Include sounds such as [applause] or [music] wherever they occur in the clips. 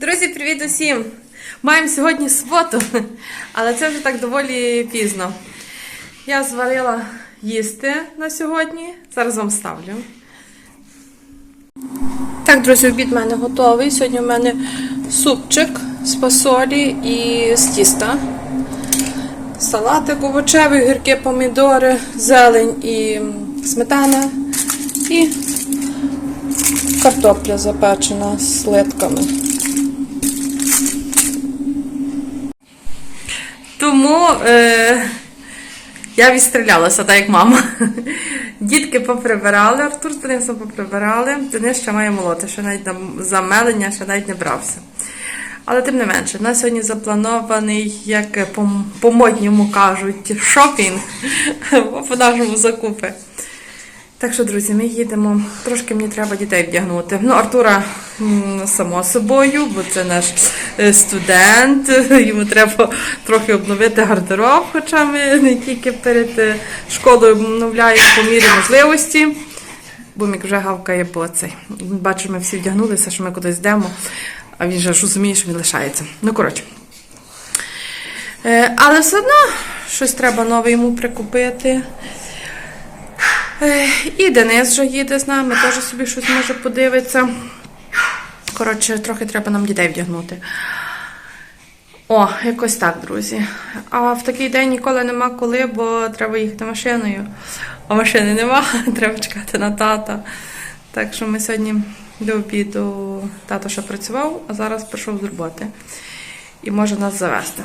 Друзі, привіт усім! Маємо сьогодні суботу, але це вже так доволі пізно. Я зварила їсти на сьогодні. Зараз вам ставлю. Так, друзі, обід в мене готовий. Сьогодні в мене супчик з фасолі і з тіста. Салатик овочевий, гірки, помідори, зелень і сметана. І картопля запечена з литками. Тому е, я відстрілялася, так як мама. Дітки поприбирали, Артур з Денисом поприбирали. Денис ще має молоти, ще навіть на замелення, ще навіть не брався. Але тим не менше, у нас сьогодні запланований, як по, по модньому кажуть, шопінг [laughs] по нашому закупи. Так що, друзі, ми їдемо. Трошки мені треба дітей вдягнути. Ну, Артура, само собою, бо це наш е, студент. Йому треба трохи обновити гардероб, хоча ми не тільки перед е, школою обновляємо по мірі можливості. Бо мік вже гавкає по цей. Бачимо, ми всі вдягнулися, що ми кудись йдемо, а він же ж розуміє, що він лишається. Ну, коротше. Е, Але все одно щось треба нове йому прикупити. І Денис вже їде з нами, теж собі щось може подивитися. Коротше, трохи треба нам дітей вдягнути. О, якось так, друзі. А в такий день ніколи нема коли, бо треба їхати машиною. А машини нема, [laughs] треба чекати на тата. Так що ми сьогодні до обіду тато ще працював, а зараз прийшов з роботи. І може нас завести.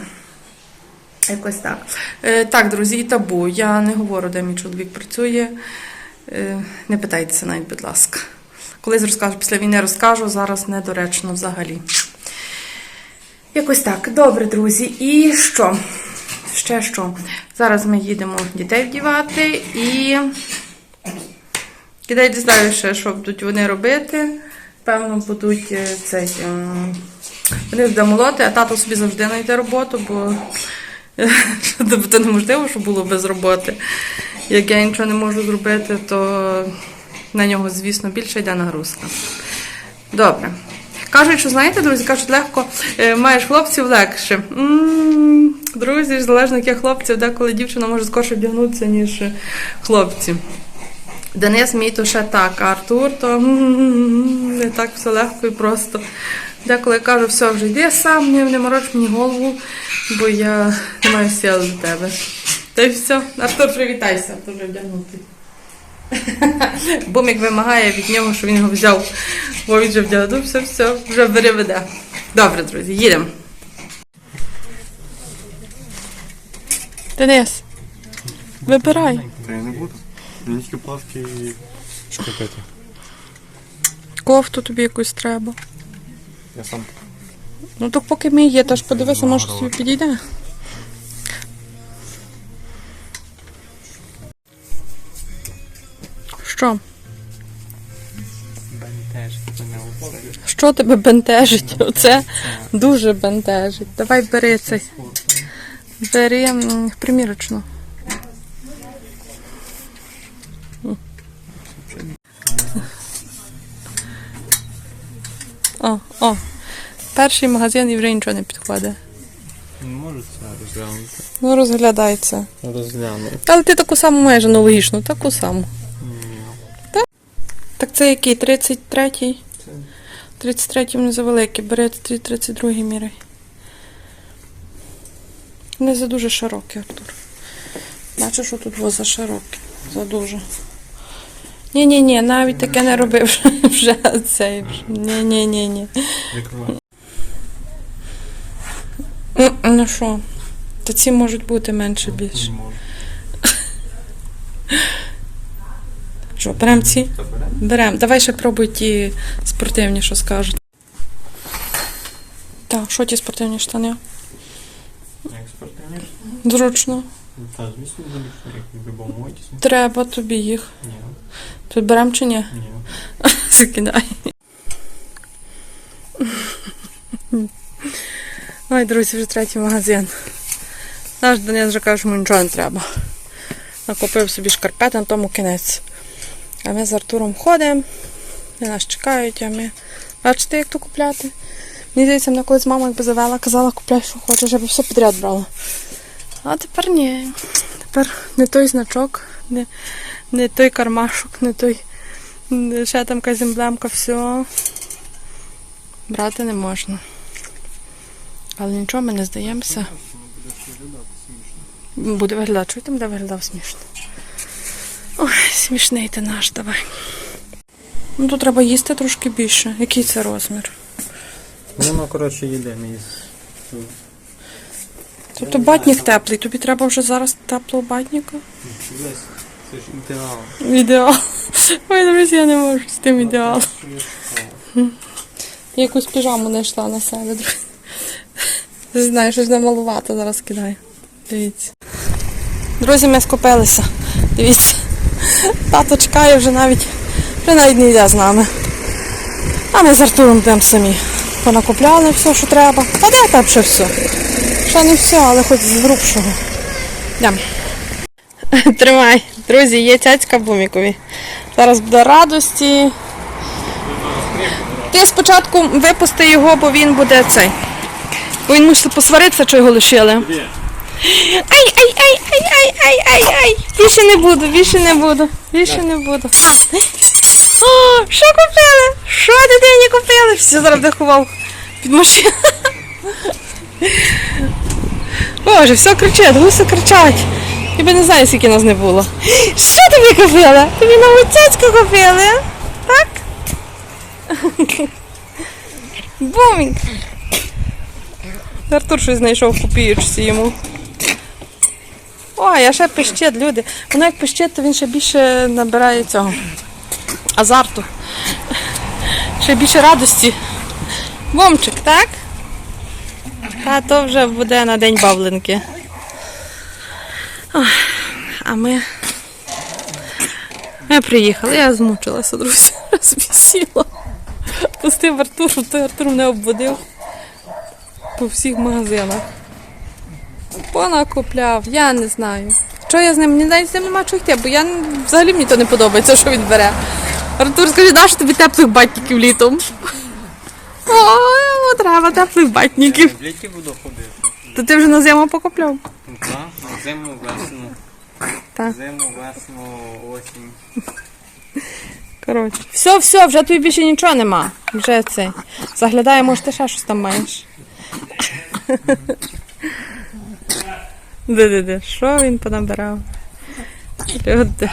Якось так. Е, так, друзі, і табу. Я не говорю, де мій чоловік працює. Е, не питайтеся навіть, будь ласка. Колись розкажу, після війни розкажу, зараз недоречно взагалі. Якось так. Добре, друзі. І що? Ще що? Зараз ми їдемо дітей вдівати і. Дітей не знаю ще, що будуть вони робити. Певно, будуть е, цей. ем, Вони буде молоти, а тато собі завжди знайде роботу, бо це [laughs] неможливо, щоб було без роботи. Як я нічого не можу зробити, то на нього, звісно, більше йде нагрузка. Добре. Кажуть, що знаєте, друзі, кажуть, легко е, маєш хлопців легше. М, Друзі, ж залежно яких хлопців, деколи дівчина може скорше вдягнутися, ніж хлопці. Денис мій то ще так, а Артур то м, не так все легко і просто. Деколи я кажу, все, вже йди сам, не, не мороч мені голову, бо я не маю сил до тебе. Та й все. Артур, привітайся, Артур вже вдягнутий. [laughs] Бумик вимагає від нього, щоб він його взяв. Бо він вже вдягнувся, все, вже бери веде. Добре, друзі, їдемо. Денис, вибирай. Та я не буду. Мені тільки плавки і шкарпети. Кофту тобі якусь треба. Я сам Ну так поки ми є, то ж подивися, може собі підійде. Що? бентеж, це. Що тебе бентежить? Оце дуже бентежить. Давай бери цей. Бери примірочну. О, о. Перший магазин і вже нічого не підходить. Не можу це розглянути. Ну, розглядається. Розгляну. Але ти таку саму майже аналогічну, таку саму. Так це який? 33-й? 33-й не завеликий, бери 32-й міряй. Не за дуже широкий, Артур. Бачиш, що тут за широкий. За дуже. Ні-ні-ні, навіть таке не робив [laughs] вже, цей. Ні, ні, ні, ні. Ну що? То ці можуть бути менше більше. [laughs] Що, беремо ці? Беремо. Давай ще пробуй ті спортивні, що скажуть. Так, що ті спортивні штани? Як спортивні? Зручно. Та, звісно, зручно, як в будь-якому. Треба тобі їх. Ні, Тут беремо чи ні? ні. [laughs] Закидай. Ой, друзі, вже третій магазин. Наш Денис вже каже, що йому нічого не треба. Накупив собі шкарпет, на тому кінець. А ми з Артуром ходимо, вони нас чекають, а ми. Бачите, як то купляти? Мені здається, мене колись мама якби завела, казала, купляй, що хочеш, я б все підряд брала. А тепер ні. Тепер не той значок, не, не той кармашок, не той ще там якась емблемка, все. Брати не можна. Але нічого, ми не здаємося. Буде виглядати, чуєте, буде виглядав смішно. Ой, смішний ти наш, давай. Ну тут треба їсти трошки більше. Який це розмір? Воно, коротше, їде мій. Тобто батнік теплий, тобі треба вже зараз теплого батніка? Це ж ідеал. Ідеал. Ой, друзі, я не можу з тим ідеалом. Я якусь піжаму знайшла на себе, друзі. Знаю, щось намалувати зараз кидаю. Дивіться. Друзі, ми скупилися. Дивіться. Тато чекає вже навіть, вже навіть не йде з нами. А ми з Артуром йдемо самі. Понакупляли все, що треба. Та де там ще все? Ще не все, але хоч з грубшого. [laughs] Тримай. Друзі, є цяцька бумікові. Зараз буде радості. Ти спочатку випусти його, бо він буде цей. Бо він мусить посваритися, що його лишили. Ай, ай, ай, ай, ай, ай, ай, ай. Більше не буду, більше не буду, більше не буду. О, що купили? Що дитині купили? Все зараз вдахував під машину. Боже, все кричать, гуси кричать. Ніби не знаю, скільки нас не було. Що тобі купили? Тобі нову цяцьку купили? Так? Бумінг. Артур щось знайшов купіючці йому. О, я ще пищить, люди. Воно як пищить, то він ще більше набирає цього азарту. Ще більше радості. Бомчик, так? Та то вже буде на день бавленки. Ой, а ми. Ми приїхали, я змучилася, друзі, [laughs] розвісіла. Пустив Артуру, той Артур мене обводив по всіх магазинах. Понакупляв, я не знаю. Що я з ним? Мені навіть з ним нема чого йти, бо я взагалі мені то не подобається, що він бере. Артур, скажи, нащо тобі теплих батників літом? О, треба теплих батників. В літі буду ходити. То ти вже на зиму покупляв? Ну, Так, на зиму, весну. Так. Зиму, весну, осінь. Коротше. Все, все, вже тобі більше нічого нема. Вже цей. Заглядає, може, ти ще щось там маєш. Де-де-де, що він понабирав? Люди.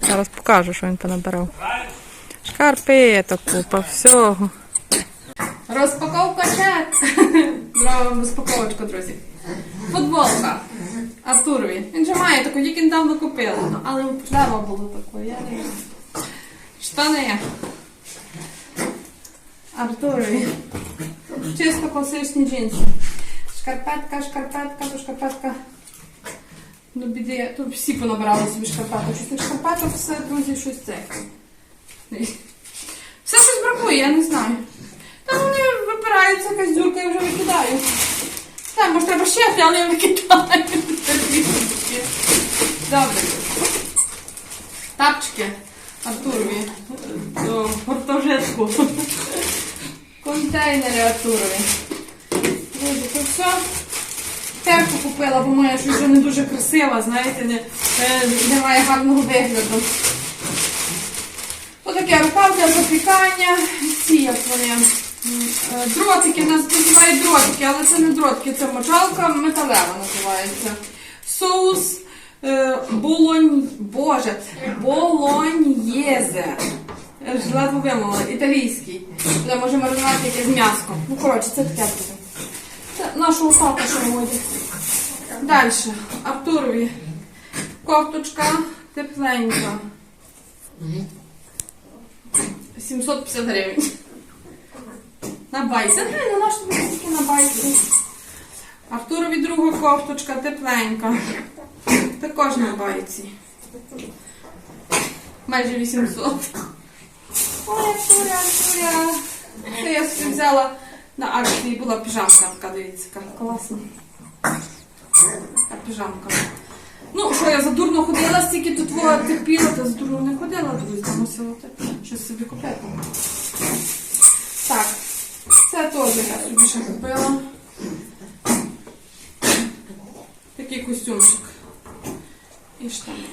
Зараз покажу, що він понабирав. Шкарпеток купа, всього. Розпаковка. [laughs] Зробимо розпаковочку, друзі. Футболка. Артурові. Він же має таку, тільки недавно купили. Ну, але треба було таку, я не знаю. Штани. Артурові. Чисто класичні джинси. Шкарпетка, шкарпетка, то шкарпетка. Ну, біди, тут всі понабирали собі шкарпеток. Щось тих шкарпеток, все, друзі, щось це. Все щось бракує, я не знаю. Якась дюрка, я вже викидаю. Так, може треба ще, але я викидаю. Добре. Тапчики Артурові. До гуртожитку. Контейнери Артурові. Друзі, то все. Терку купила, бо моя щось вже не дуже красива, знаєте, не, е, не має гарного вигляду. Отаке рукав для запікання. Ці як вони. Е, Дротики, нас називають дротики, але це не дротики, це мочалка металева називається. Соус е, болонь, боже, болоньєзе. Ледве вимовила, італійський. Де може маринувати якесь м'яско. Ну, коротше, це таке буде. Це нашу усалку, що ми. Далі. Артурові. Кофточка тепленька. 750 гривень. На байці. Не, ну наш тобі тільки на байці. Артурові друга кофточка тепленька. Також на байці. Майже 800. Ой, Артура, Артура. Це я собі взяла на акції була піжамка така, дивіться, яка класна. Така піжамка. Ну, що я задурно ходила, стільки тут твого терпіла, та задурно не ходила, друзі, мусила щось собі купити. Так, Це теж я собі ще купила. Такий костюмчик. І штани.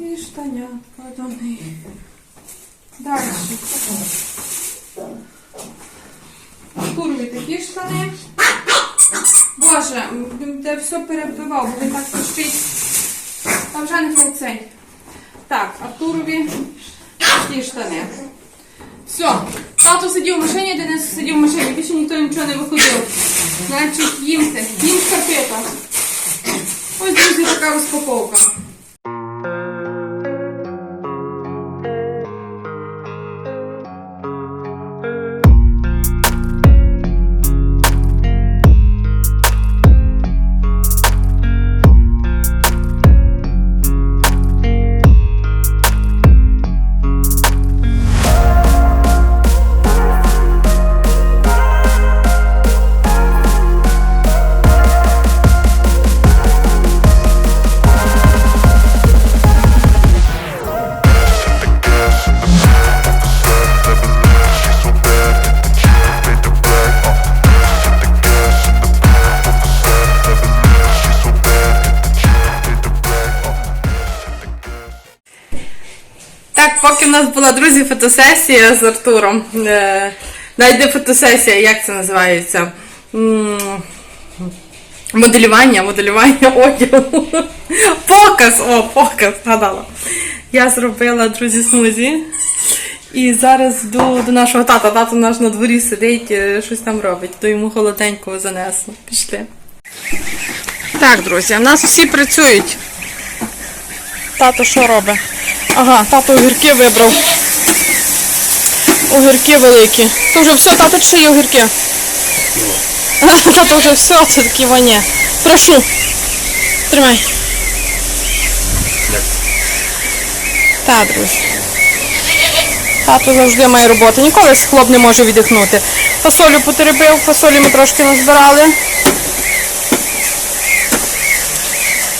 І штанятка до них. Далі. Курві такі штани. Боже, те все перебивав, бо він так пищить. Та вже не цей. Так, Артурові такі штани. Все. Тато сидів в машині, Денис сидів в машині, більше ніхто нічого не виходив. Значить, їмте. Їм шкарпета. Ось, друзі, така розпаковка. Поки в нас була, друзі, фотосесія з Артуром. Е, навіть не фотосесія, як це називається? Моделювання, моделювання одягу. Показ! О, показ, згадала. Я зробила, друзі, смузі. І зараз йду до нашого тата. Тато наш на дворі сидить, е, щось там робить. То йому холоденького занесло. Пішли. Так, друзі, в нас всі працюють. Тато що робить? Ага, тато огірки вибрав. Огірки великі. То вже все, тато чи є огірки? Тато вже все, це такі вані. Прошу. Тримай. Так, друзі. Тато завжди має роботу. Ніколи хлоп не може віддихнути. Фасолю потеребив, фасолі ми трошки назбирали.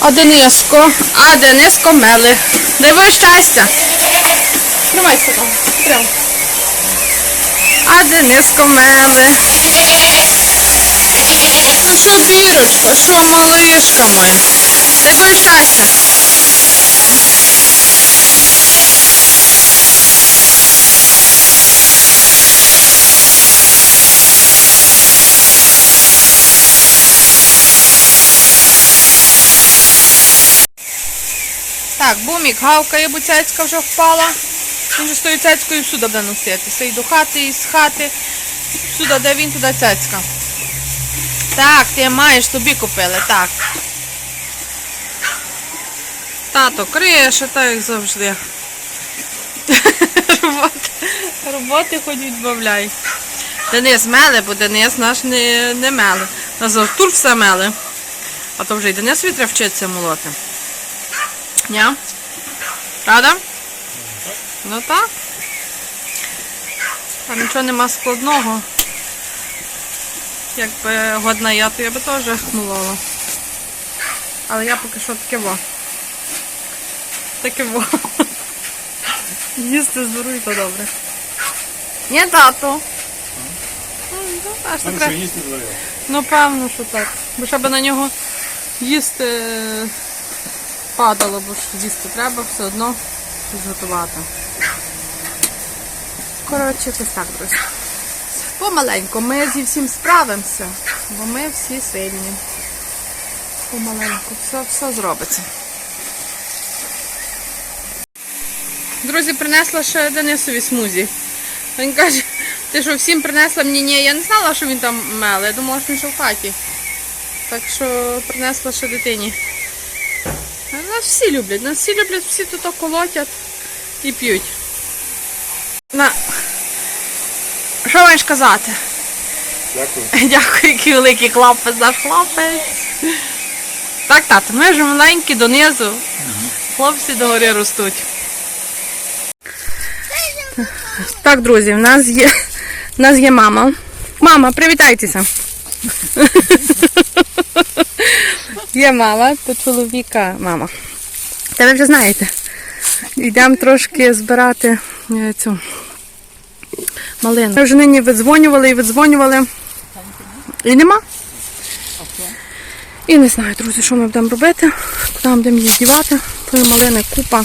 А Дениско, а Дениско мели. Диво щастя. Тримайся там. А Дениско мели. Ну що зірочка? Що малишка моя? Диво щастя. Так, бумік гавкає, бо цяцька вже впала. Він з тою цяцькою всюди буде носитися. І до хати, і з хати. Всюди, де він, туди цяцька. Так, ти маєш собі купили, так. Тато крише, так як завжди. [laughs] Роботи, роботи хоч відбавляй. Денис меле, бо Денис наш не, не меле. Нас Артур все меле. А то вже й Денис вітре вчиться молоти. Ні? Правда? Ну так. Там нічого нема складного. Якби годна я, то я би теж молола. Але я поки що таке во. Таке во. Їсти здорові, то добре. Ні, тато. Ну, ну, що їсти зварила? Ну, певно, що так. Бо щоб на нього їсти падало, бо ж їсти треба все одно щось готувати. Коротше, якось так, друзі. Помаленьку, ми зі всім справимося, бо ми всі сильні. Помаленьку, все, все зробиться. Друзі, принесла ще Денисові смузі. Він каже, ти що всім принесла мені? Ні, я не знала, що він там меле. Я думала, що він ще в хаті. Так що принесла ще дитині. Нас всі люблять, нас всі люблять, всі тут колотять і п'ють. На. Що маєш казати? Дякую. [laughs] Дякую, який великий хлопець, наш хлопець. Так, тато, ми вже маленькі донизу. Хлопці догори ростуть. Так, друзі, в нас є, в нас є мама. Мама, привітайтеся. [laughs] Є мама, то чоловіка мама. Та ви вже знаєте. Йдемо трошки збирати е, цю Малина. Ми вже нині видзвонювали і видзвонювали. І нема. І не знаю, друзі, що ми будемо робити, куди ми будемо її дівати. Тої малини купа.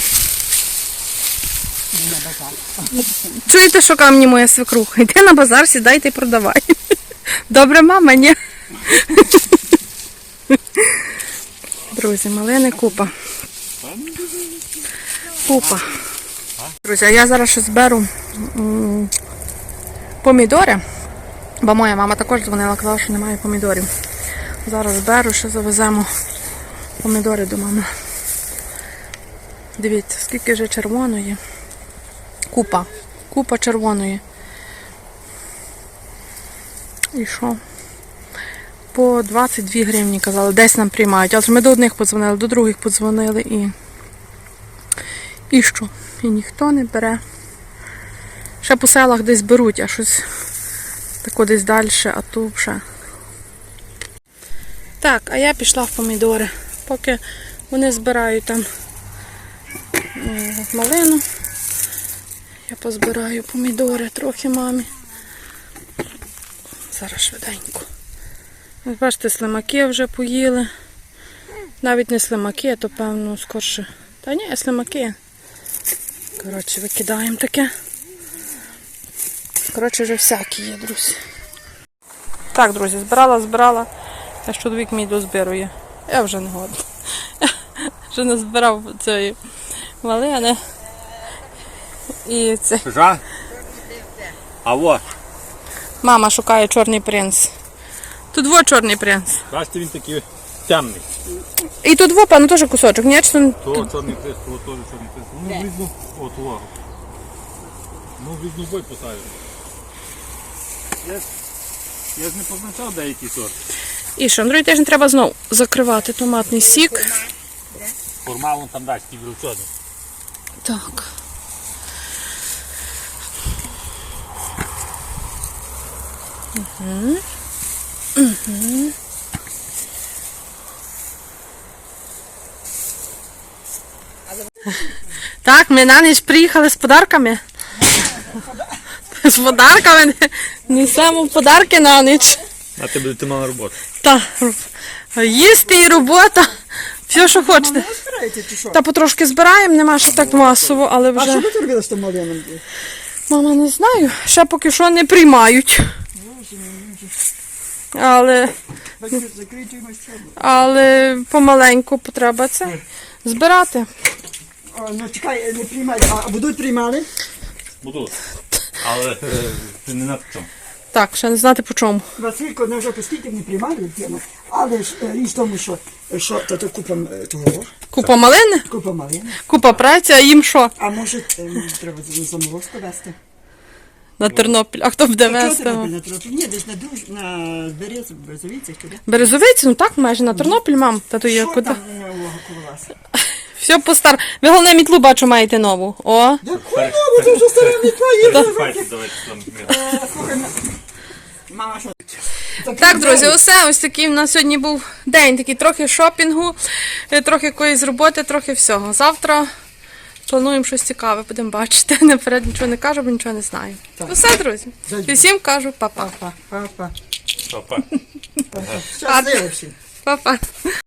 Чуєте, що каже мені моя свекруха? Йди на базар, сідайте і продавай. Добре, мама, ні. Друзі, малини купа. Купа. Друзі, я зараз ще зберу помідори, бо моя мама також дзвонила, казала, що немає помідорів. Зараз зберу, ще завеземо помідори до мами. Дивіться, скільки вже червоної. Купа. Купа червоної. І що? По 22 гривні казали, десь нам приймають. Але ми до одних подзвонили, до других подзвонили і. І що? І ніхто не бере. Ще по селах десь беруть, а щось тако десь далі, а то вже. Так, а я пішла в помідори. Поки вони збирають там е, малину. Я позбираю помідори трохи мамі. Зараз швиденько. Бачите, слимаки вже поїли. Навіть не слимаки, а то певно скорше. Та ні, слимаки. Коротше, викидаємо таке. Коротше, вже всякі є, друзі. Так, друзі, збирала, збирала. А чоловік мій дозбирує. Я вже не годна. [laughs] Вже не збирав цієї малини. І це. Жа? А во, Мама шукає чорний принц. Тут во чорний принц. бачите, він такий темний. І тут во, певно, теж кусочок. Ні, чи то- То чорний хрест, то теж чорний хрест. Ну, в різну, от увагу. Ну, в бой поставили. Я, ж- я ж не позначав деякий сорт. І що, на другий тиждень треба знову закривати томатний сік. Формалом там дасть, ті брючони. Так. Угу. Угу. Так, ми на ніч приїхали з подарками. З подарками несемо подарки на ніч. А ти будете мала роботу. Та їсти і робота. Все, що хочете. Та потрошки збираємо, нема ще так масово, але вже. А що вже. ви робили з тим малином? Мама, не знаю. Ще поки що не приймають. Але, але помаленьку потреба це збирати. Ну чекай, не приймають. А будуть приймали? Буду. Але е, ти не на чому. Так, ще не знати по чому. Василько, не вже постійки не приймали. Але ж е, річ в тому, що, що то, то купа е, того, Купа малини, купа малини. купа праці, а їм що? А може, е, може треба за заморозку вести? На Тернопіль. А хто буде ти вести? на трохи? Ні, десь на друж, на берез. Березовиці, ну так, майже на Тернопіль, мам. Та то є Що куди. там Все постар. Ви головне мітлу бачу, маєте нову. О. Яку нову, це вже стара мітла є. Файте, давайте там. Слухай, мама, що? Так, друзі, усе ось такий у нас сьогодні був день, такий трохи шопінгу, е, трохи якоїсь роботи, трохи всього. Завтра плануємо щось цікаве, будемо бачити. [laughs] Наперед нічого не кажу, бо нічого не знаю. Усе, друзі. І всім кажу па-па. Папа, папа. Папа. Щасливо всім. Па-па.